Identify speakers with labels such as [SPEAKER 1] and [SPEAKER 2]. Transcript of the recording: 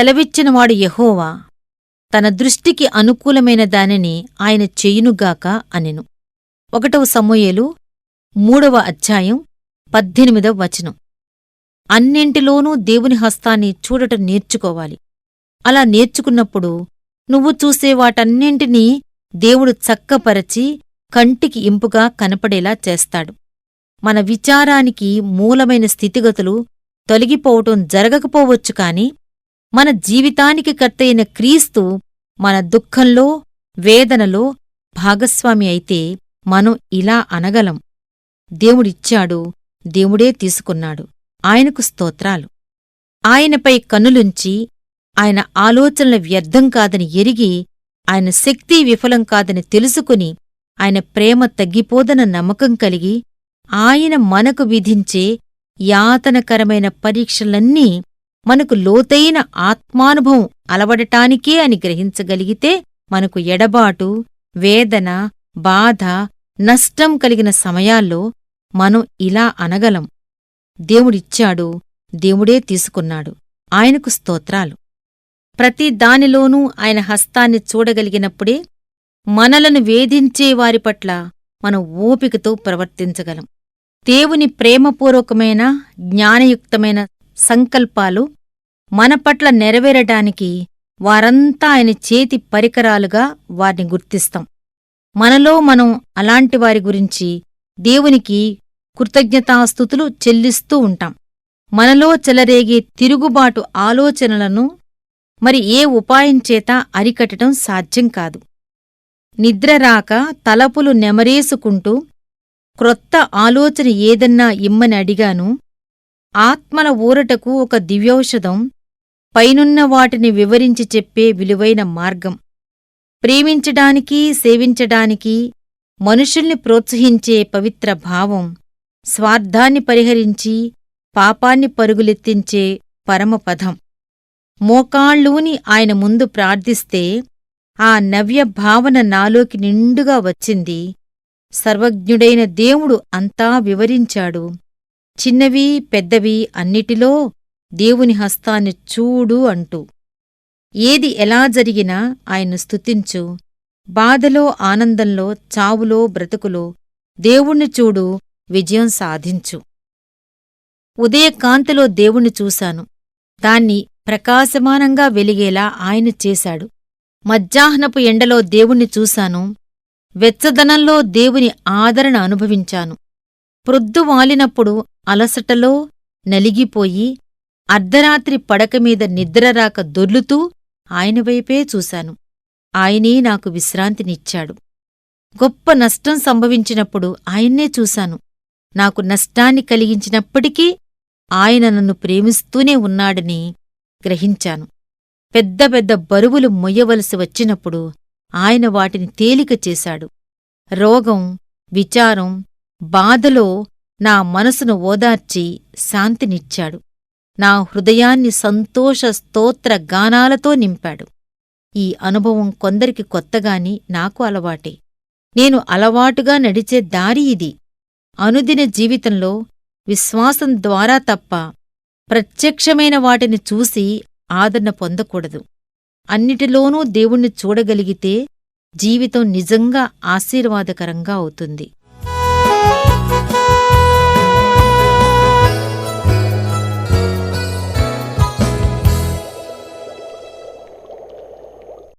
[SPEAKER 1] సెలవిచ్చినవాడు యహోవా తన దృష్టికి అనుకూలమైన దానిని ఆయన చేయునుగాక అనెను. ఒకటవ సమూయేలు మూడవ అధ్యాయం పద్దెనిమిదవ వచనం. అన్నింటిలోనూ దేవుని హస్తాన్ని చూడటం నేర్చుకోవాలి. అలా నేర్చుకున్నప్పుడు నువ్వు చూసే వాటన్నింటినీ దేవుడు చక్కపరచి కంటికి ఇంపుగా కనపడేలా చేస్తాడు. మన విచారానికి మూలమైన స్థితిగతులు తొలగిపోవటం జరగకపోవచ్చు కాని మన జీవితానికి కర్తయిన క్రీస్తు మన దుఃఖంలో వేదనలో భాగస్వామి అయితే మనం ఇలా అనగలం. దేవుడిచ్చాడు దేవుడే తీసుకున్నాడు ఆయనకు స్తోత్రాలు. ఆయనపై కన్నులుంచి ఆయన ఆలోచనల వ్యర్థం కాదని ఎరిగి ఆయన శక్తి విఫలం కాదని తెలుసుకుని ఆయన ప్రేమ తగ్గిపోదన నమ్మకం కలిగి ఆయన మనకు విధించే యాతనకరమైన పరీక్షలన్నీ మనకు లోతైన ఆత్మానుభవం అలవడటానికే అని గ్రహించగలిగితే మనకు ఎడబాటు వేదన బాధ నష్టం కలిగిన సమయాల్లో మనం ఇలా అనగలం. దేవుడిచ్చాడు దేవుడే తీసుకున్నాడు ఆయనకు స్తోత్రాలు. ప్రతి దానిలోనూ ఆయన హస్తాన్ని చూడగలిగినప్పుడే మనలను వేధించే వారి పట్ల మనం ఓపికతో ప్రవర్తించగలం. దేవుని ప్రేమపూర్వకమైన జ్ఞానయుక్తమైన సంకల్పాలు మన పట్ల నెరవేరటానికి వారంతా ఆయన చేతి పరికరాలుగా వారిని గుర్తిస్తాం. మనలో మనం అలాంటి వారి గురించి దేవునికి కృతజ్ఞతాస్థుతులు చెల్లిస్తూ ఉంటాం. మనలో చెలరేగే తిరుగుబాటు ఆలోచనలను మరి ఏ ఉపాయం చేత అరికట్టడం సాధ్యం కాదు. నిద్రరాక తలపులు నెమరేసుకుంటూ క్రొత్త ఆలోచన ఏదన్నా ఇమ్మని అడిగాను ఆత్మల ఊరటకు ఒక దివ్యౌషధం పైనున్న వాటిని వివరించి చెప్పే విలువైన మార్గం. ప్రేమించడానికి సేవించడానికి మనుషుల్ని ప్రోత్సహించే పవిత్ర భావం స్వార్థాన్ని పరిహరించి పాపాన్ని పరుగులెత్తించే పరమపథం. మోకాళ్ళూని ఆయన ముందు ప్రార్థిస్తే ఆ నవ్య భావన నాలోకి నిండుగా వచ్చింది. సర్వజ్ఞుడైన దేవుడు అంతా వివరించాడు. చిన్నవి పెద్దవి అన్నిటిలో దేవుని హస్తాన్ని చూడు అంటూ. ఏది ఎలా జరిగినా ఆయన్ను స్తుతించు. బాధలో ఆనందంలో చావులో బ్రతుకులో దేవుణ్ణి చూడు విజయం సాధించు. ఉదయకాంతిలో దేవుణ్ణి చూశాను. దాన్ని ప్రకాశమానంగా వెలిగేలా ఆయన చేశాడు. మధ్యాహ్నపు ఎండలో దేవుణ్ణి చూశాను. వెచ్చదనంలో దేవుని ఆదరణ అనుభవించాను. ప్రొద్దు వాలినప్పుడు అలసటలో నలిగిపోయి అర్ధరాత్రి పడకమీద నిద్రరాక దొర్లుతూ ఆయనవైపే చూశాను. ఆయనే నాకు విశ్రాంతినిచ్చాడు. గొప్ప నష్టం సంభవించినప్పుడు ఆయన్నే చూశాను. నాకు నష్టాన్ని కలిగించినప్పటికీ ఆయన నన్ను ప్రేమిస్తూనే ఉన్నాడని గ్రహించాను. పెద్ద పెద్ద బరువులు మొయ్యవలసి వచ్చినప్పుడు ఆయన వాటిని తేలిక చేశాడు. రోగం విచారం బాధలో నా మనసును ఓదార్చి శాంతినిచ్చాడు. నా హృదయాన్ని సంతోష స్తోత్ర గానాలతో నింపాడు. ఈ అనుభవం కొందరికి కొత్తగాని నాకు అలవాటే. నేను అలవాటుగా నడిచే దారి ఇది. అనుదిన జీవితంలో విశ్వాసం ద్వారా తప్ప ప్రత్యక్షమైన వాటిని చూసి ఆదరణ పొందకూడదు. అన్నిటిలోనూ దేవుణ్ణి చూడగలిగితే జీవితం నిజంగా ఆశీర్వాదకరంగా అవుతుంది. Thank you.